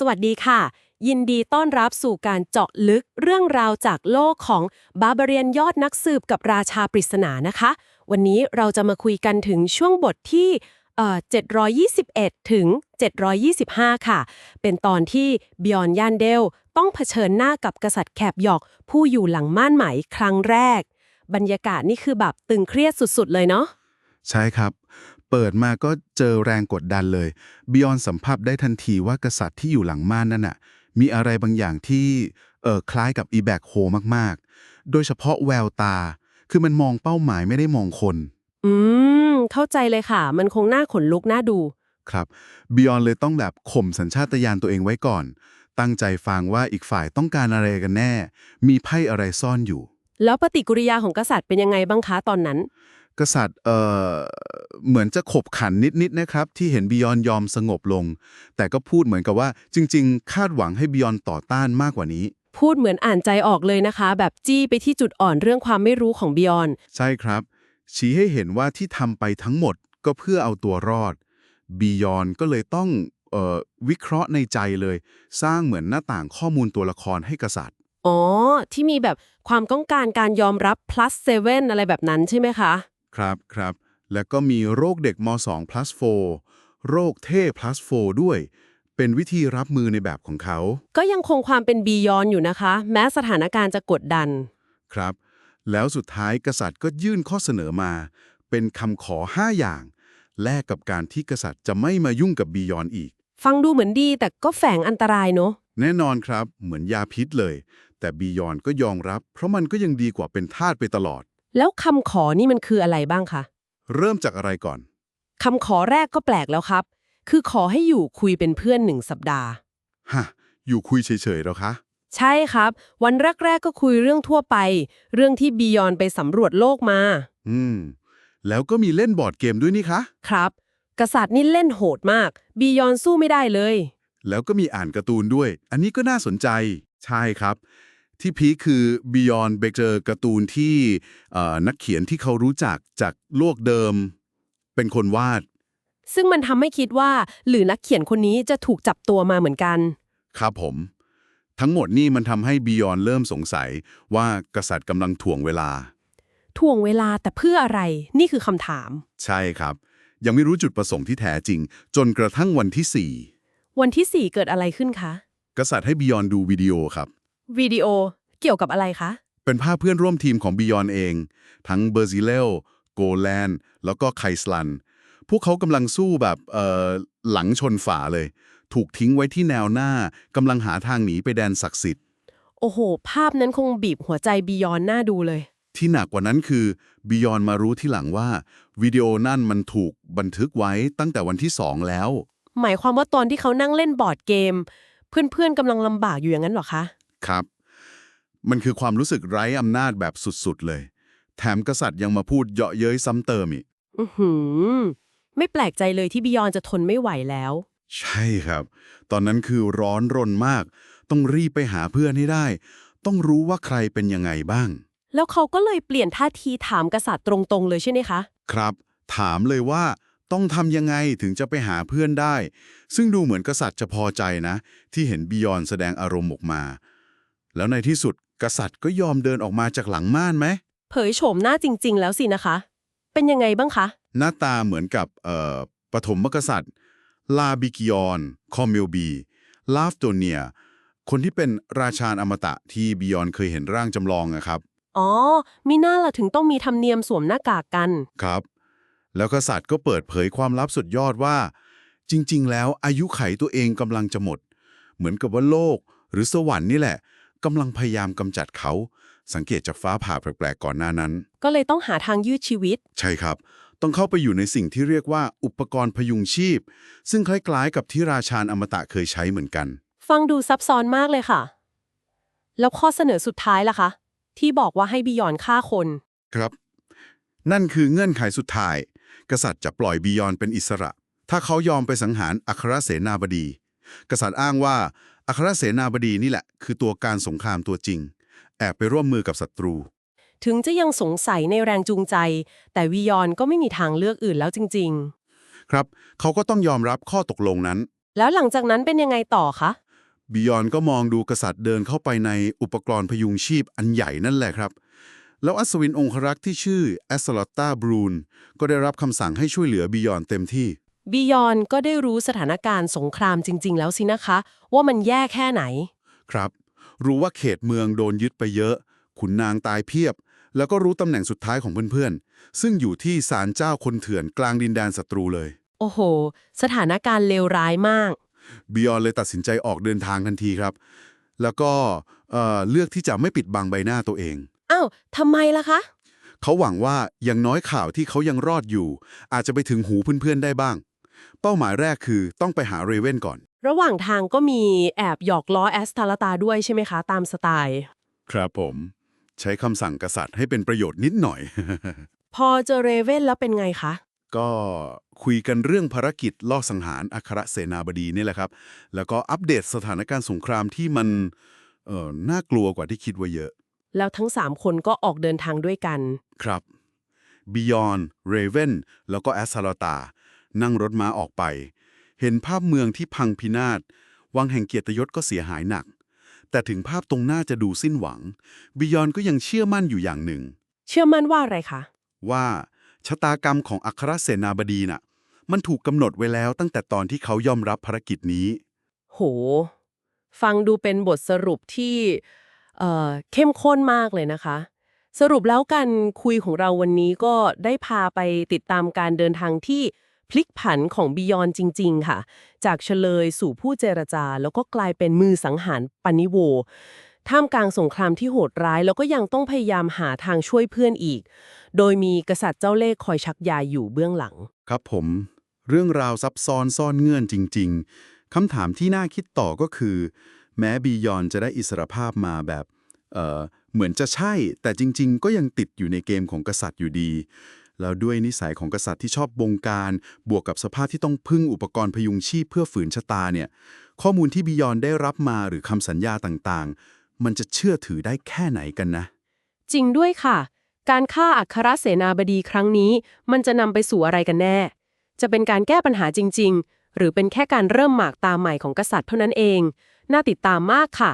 สวัสดีค่ะ ยินดีต้อนรับสู่การเจาะลึกเรื่องราวจากโลกของบาบาเรียนยอดนักสืบกับราชาปริศนานะคะ วันนี้เราจะมาคุยกันถึงช่วงบทที่เอ่อ721 ถึง 725 ค่ะ เป็นตอนที่บิออนยานเดลต้องเผชิญหน้ากับกษัตริย์แคบหยอก ผู้อยู่หลังม่านไหมครั้งแรก บรรยากาศนี่คือแบบตึงเครียดสุดๆ เลยเนาะ ใช่ครับ เปิดมาก็เจอแรงกดดันเลยบิออนสัมผัสได้ทันทีว่ากษัตริย์ที่อยู่หลังม่านนั่นน่ะ มีอะไรบางอย่างที่เออคล้ายกับอีแบกโฮมากๆ โดยเฉพาะแววตา คือมันมองเป้าหมายไม่ได้มองคน อืม เข้าใจเลยค่ะ มันคงน่าขนลุกน่าดูครับบิออนเลยต้องแบบข่มสัญชาตญาณตัวเองไว้ก่อน ตั้งใจฟังว่าอีกฝ่ายต้องการอะไรกันแน่ มีไพ่อะไรซ่อนอยู่ แล้วปฏิกิริยาของกษัตริย์เป็นยังไงบ้างคะตอนนั้น กษัตริย์เอ่อเหมือนจะขบขันนิดๆนะครับ ที่เห็นบิยอนยอมสงบลง แต่ก็พูดเหมือนกับว่าจริง ๆ คาดหวังให้บิยอนต่อต้านมากกว่านี้ พูดเหมือนอ่านใจออกเลยนะคะ แบบจี้ไปที่จุดอ่อนเรื่องความไม่รู้ของบิออน ใช่ครับ ชี้ให้เห็นว่าที่ทำไปทั้งหมดก็เพื่อเอาตัวรอดบิยอนก็เลยต้องเอ่อวิเคราะห์ในใจเลย สร้างเหมือนหน้าต่างข้อมูลตัวละครให้กษัตริย์อ๋อ ที่มีแบบความต้องการการยอมรับ plus 7อะไรแบบนั้นใช่ไหมคะ ครับครับ แล้วก็มีโรคเด็กม 2 plus 4โรคเท่ plus 4ด้วย เป็นวิธีรับมือในแบบของเขา ก็ยังคงความเป็นบียอนอยู่นะคะ แม้สถานการณ์จะกดดัน ครับ แล้วสุดท้ายกษัตริย์ก็ยื่นข้อเสนอมา เป็นคำขอ 5 อย่าง แลกกับการที่กษัตริย์จะไม่มายุ่งกับบียอนอีก ฟังดูเหมือนดีแต่ก็แฝงอันตรายเนอะแน่นอนครับ เหมือนยาพิษเลย แต่บียอนก็ยอมรับ เพราะมันก็ยังดีกว่าเป็นทาสไปตลอด แล้วคำขอนี่มันคืออะไรบ้างคะเริ่มจากอะไรก่อน คำขอแรกก็แปลกแล้วครับ คือขอให้อยู่คุยเป็นเพื่อนหนึ่งสัปดาห์ ฮะ อยู่คุยเฉยๆแล้วคะ ใช่ครับ วันแรก ๆ ก็คุยเรื่องทั่วไป เรื่องที่บียอนไปสำรวจโลกมา อืม แล้วก็มีเล่นบอร์ดเกมด้วยนี่คะ ครับ กษัตริย์นี่เล่นโหดมาก บียอนสู้ไม่ได้เลย แล้วก็มีอ่านการ์ตูนด้วย อันนี้ก็น่าสนใจ ใช่ครับ ที่พีคคือ Beyond ไปเจอการ์ตูนที่เอ่อนักเขียนที่เขารู้จักจากโลกเดิม เป็นคนวาด ซึ่งมันทำให้คิดว่า หรือนักเขียนคนนี้จะถูกจับตัวมาเหมือนกัน ครับผม ทั้งหมดนี่มันทำให้ Beyond เริ่มสงสัยว่ากษัตริย์กำลังถ่วงเวลา ถ่วงเวลาแต่เพื่ออะไรนี่คือคำถาม ใช่ครับ ยังไม่รู้จุดประสงค์ที่แท้จริง จนกระทั่งวันที่วันที่4เกิดอะไรขึ้นคะ4กษัตริย์ให้ Beyond ดูวิดีโอครับ วิดีโอเกี่ยวกับอะไรคะ เป็นภาพเพื่อนร่วมทีมของ Beyond เอง ทั้งเบอร์ซิเลลโกแลนแล้วก็ไคสลัน พวกเขากำลังสู้แบบเอ่อหลังชนฝาเลย ถูกทิ้งไว้ที่แนวหน้ากำลังหาทางหนีไปแดนศักดิ์สิทธิ์ โอ้โห ภาพนั้นคงบีบหัวใจบียอนหน้าดูเลย ที่หนักกว่านั้นคือ Beyond มารู้ที่หลังว่าวิดีโอนั่นมันถูกบันทึกไว้ตั้งแต่วันที่2แล้ว หมายความว่าตอนที่เขานั่งเล่นบอร์ดเกม เพื่อนๆกำลังลำบากอยู่อย่างนั้นเหรอคะ ครับ มันคือความรู้สึกไร้อำนาจแบบสุดๆเลย แถมกษัตริย์ยังมาพูดเยาะเย้ยซ้ำเติมอีก อือหือ ไม่แปลกใจเลยที่บียอนจะทนไม่ไหวแล้ว ใช่ครับ ตอนนั้นคือร้อนรนมาก ต้องรีบไปหาเพื่อนให้ได้ ต้องรู้ว่าใครเป็นยังไงบ้าง แล้วเขาก็เลยเปลี่ยนท่าทีถามกษัตริย์ตรงๆเลยใช่ไหมคะ ครับ ถามเลยว่าต้องทำยังไงถึงจะไปหาเพื่อนได้ ซึ่งดูเหมือนกษัตริย์จะพอใจนะ ที่เห็นบิยอนแสดงอารมณ์ออกมา แล้วในที่สุดกษัตริย์ก็ยอมเดินออกมาจากหลังม่านไหม เผยโฉมหน้าจริง ๆ แล้วสินะคะ เป็นยังไงบ้างคะ หน้าตาเหมือนกับเอ่อปฐมกษัตริย์ ลาบิกิออน คอมเมลบี ลาฟโตเนีย คนที่เป็นราชาอมตะที่บิยอนเคยเห็นร่างจำลองนะครับ อ๋อ มีหน้าละถึงต้องมีธรรมเนียมสวมหน้ากากกัน ครับ แล้วกษัตริย์ก็เปิดเผยความลับสุดยอดว่า จริง ๆ แล้วอายุไขตัวเองกำลังจะหมด เหมือนกับว่าโลกหรือสวรรค์นี่แหละ กำลังพยายามกำจัดเขา สังเกตจากฟ้าผ่าแปลกๆก่อนหน้านั้น ก็เลยต้องหาทางยืดชีวิต ใช่ครับ ต้องเข้าไปอยู่ในสิ่งที่เรียกว่าอุปกรณ์พยุงชีพ ซึ่งคล้ายๆ กับที่ราชาอมตะเคยใช้เหมือนกัน ฟังดูซับซ้อนมากเลยค่ะ แล้วข้อเสนอสุดท้ายล่ะคะ ที่บอกว่าให้บียอนฆ่าคน ครับ นั่นคือเงื่อนไขสุดท้าย กษัตริย์จะปล่อยบิยอนเป็นอิสระ ถ้าเขายอมไปสังหารอัครเสนาบดี กษัตริย์อ้างว่า อัครเสนาบดีนี่แหละ คือตัวการสงครามตัวจริง แอบไปร่วมมือกับศัตรู ถึงจะยังสงสัยในแรงจูงใจ แต่วียอนก็ไม่มีทางเลือกอื่นแล้วจริงครับ เขาก็ต้องยอมรับข้อตกลงนั้นๆแล้วหลังจากนั้นเป็นยังไงต่อคะบิยอนก็มองดูกษัตริย์เดินเข้าไปในอุปกรณ์พยุงชีพอันใหญ่นั่นแหละครับ แล้วอัศวินองครักษ์ที่ชื่อแอสลอตตาบรูนก็ได้รับคำสั่งให้ช่วยเหลือบิยอนเต็มที่ บิยอนก็ได้รู้สถานการณ์สงครามจริง ๆ แล้วสินะคะ ว่ามันแย่แค่ไหน ครับ รู้ว่าเขตเมืองโดนยึดไปเยอะ ขุนนางตายเพียบ แล้วก็รู้ตำแหน่งสุดท้ายของเพื่อนๆ ซึ่งอยู่ที่ศาลเจ้าคนเถื่อนกลางดินแดนศัตรูเลย โอ้โห สถานการณ์เลวร้ายมากบิยอนเลยตัดสินใจออกเดินทางทันทีครับ แล้วก็เอ่อเลือกที่จะไม่ปิดบังใบหน้าตัวเองอ้าวทำไมล่ะคะ เขาหวังว่าอย่างน้อยข่าวที่เขายังรอดอยู่ อาจจะไปถึงหูเพื่อนๆได้บ้าง เป้าหมายแรกคือต้องไปหาเรเว่นก่อน ระหว่างทางก็มีแอบหยอกล้อแอสทาลาตาด้วยใช่ไหมคะ ตามสไตล์ ครับผม ใช้คำสั่งกษัตริย์ให้เป็นประโยชน์นิดหน่อย พอเจอเรเว่นแล้วเป็นไงคะ ก็คุยกันเรื่องภารกิจล่อสังหารอัครเสนาบดีนี่แหละครับ แล้วก็อัปเดตสถานการณ์สงครามที่มันเอ่อน่ากลัวกว่าที่คิดไว้เยอะ แล้วทั้ง 3 คนก็ออกเดินทางด้วยกัน ครับ Beyond Raven แล้วก็ a s ซ a l a t a นั่งรถม้าออกไป เห็นภาพเมืองที่พังพินาศ วังแห่งเกียรติยศก็เสียหายหนัก แต่ถึงภาพตรงหน้าจะดูสิ้นหวัง Beyond ก็ยังเชื่อมั่นอยู่อย่างหนึ่ง เชื่อมั่นว่าอะไรคะ ว่าชะตากรรมของอัครเสนาบดีน่ะ มันถูกกำหนดไว้แล้วตั้งแต่ตอนที่เขายอมรับภารกิจนี้ โห ฟังดูเป็นบทสรุปที่เอ่อเข้มข้นมากเลยนะคะ สรุปแล้วการคุยของเราวันนี้ก็ได้พาไปติดตามการเดินทางที่ พลิกผันของบิยอนจริง ๆ ค่ะ จากเฉลยสู่ผู้เจรจา แล้วก็กลายเป็นมือสังหารปานิโว ท่ามกลางสงครามที่โหดร้าย แล้วก็ยังต้องพยายามหาทางช่วยเพื่อนอีก โดยมีกษัตริย์เจ้าเล่ห์คอยชักยาอยู่เบื้องหลัง ครับผม เรื่องราวซับซ้อนซ่อนเงื่อนจริง ๆคำถามที่น่าคิดต่อก็คือ แม้บียอนจะได้อิสรภาพมาแบบเออเหมือนจะใช่ แต่จริง ๆ ก็ยังติดอยู่ในเกมของกษัตริย์อยู่ดี แล้วด้วยนิสัยของกษัตริย์ที่ชอบบงการ บวกกับสภาพที่ต้องพึ่งอุปกรณ์พยุงชีพเพื่อฝืนชะตาเนี่ย ข้อมูลที่บียอนได้รับมาหรือคำสัญญาต่างๆ มันจะเชื่อถือได้แค่ไหนกันนะ จริงด้วยค่ะ การฆ่าอัครเสนาบดีครั้งนี้ มันจะนำไปสู่อะไรกันแน่ จะเป็นการแก้ปัญหาจริง ๆ หรือเป็นแค่การเริ่มหมากตาใหม่ของกษัตริย์เท่านั้นเอง น่าติดตามมากค่ะ